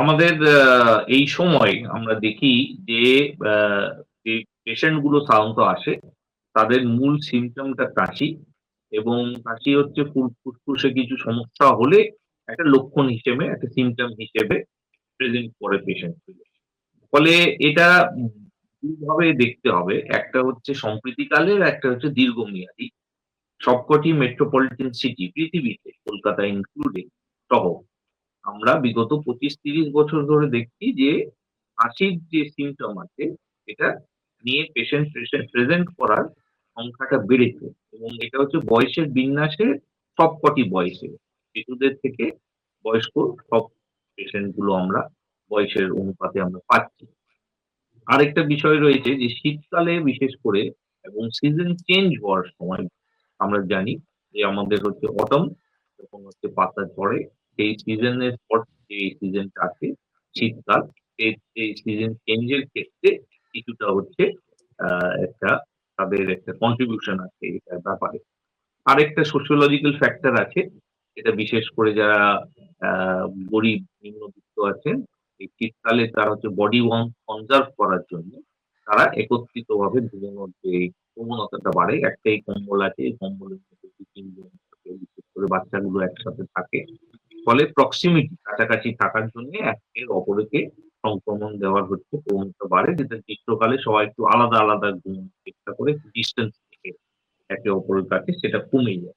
আমাদের এই সময় আমরা দেখি যে যে পেশেন্টগুলো সাধারণত আসে, তাদের মূল সিমটমটা কাশি এবং কাশি হচ্ছে ফুসফুসে কিছু সমস্যা হলে একটা লক্ষণ হিসেবে, একটা সিমটম হিসেবে প্রেজেন্ট করে পেশেন্ট ফলে এটা দুভাবে দেখতে হবে, একটা হচ্ছে সম্প্রীতিকালের একটা হচ্ছে দীর্ঘমেয়াদী। সবকটি মেট্রোপলিটন সিটি পৃথিবীতে, কলকাতা ইনক্লুডিং সহ। আমরা বিগত পঁচিশ তিরিশ বছর ধরে দেখছি যে হাসির যে সিমটম আছে, এটা নিয়ে পেশেন্ট প্রেজেন্ট করার সংখ্যাটা বেড়েছে এবং এটা হচ্ছে বয়সের বিন্যাসে সবকটি বয়সে। শিশুদের থেকে বয়স্ক সব পেশেন্টগুলো আমরা বয়সের অনুপাতে আমরা পাচ্ছি। আরেকটা বিষয় রয়েছে যে শীতকালে বিশেষ করে এবং সিজন চেঞ্জ হওয়ার সময় আমরা জানি যে আমাদের হচ্ছে অটম যখন হচ্ছে পাতা ঝরে সেই সিজনের পর যে সিজনটা আছে শীতকাল, এই সিজন চেঞ্জের ক্ষেত্রে কিছুটা হচ্ছে একটা তাদের একটা কন্ট্রিবিউশন আছে এটার ব্যাপারে। আরেকটা সোশিওলজিক্যাল ফ্যাক্টর আছে, এটা বিশেষ করে যারা গরিব, নিম্নবিত্ত আছেন, এই শীতকালে তারা হচ্ছে বডি ওয়ার্ম কনজার্ভ করার জন্য তারা একত্রিত ভাবে ঘুমানোর যে প্রবণতাটা বাড়ে। একটাই কম্বল আছে, এই কম্বলের মধ্যে দু তিনজন বিশেষ করে বাচ্চাগুলো একসাথে থাকে। ফলে প্রক্সিমিটি কাছাকাছি থাকার জন্য একের অপরকে সংক্রমণ দেওয়ার হচ্ছে প্রবণতা বাড়ে। যেটা গ্রীষ্মকালে সবাই একটু আলাদা আলাদা গুণ চেষ্টা করে ডিস্টেন্স থেকে একে অপরের কাছে সেটা কমে যায়।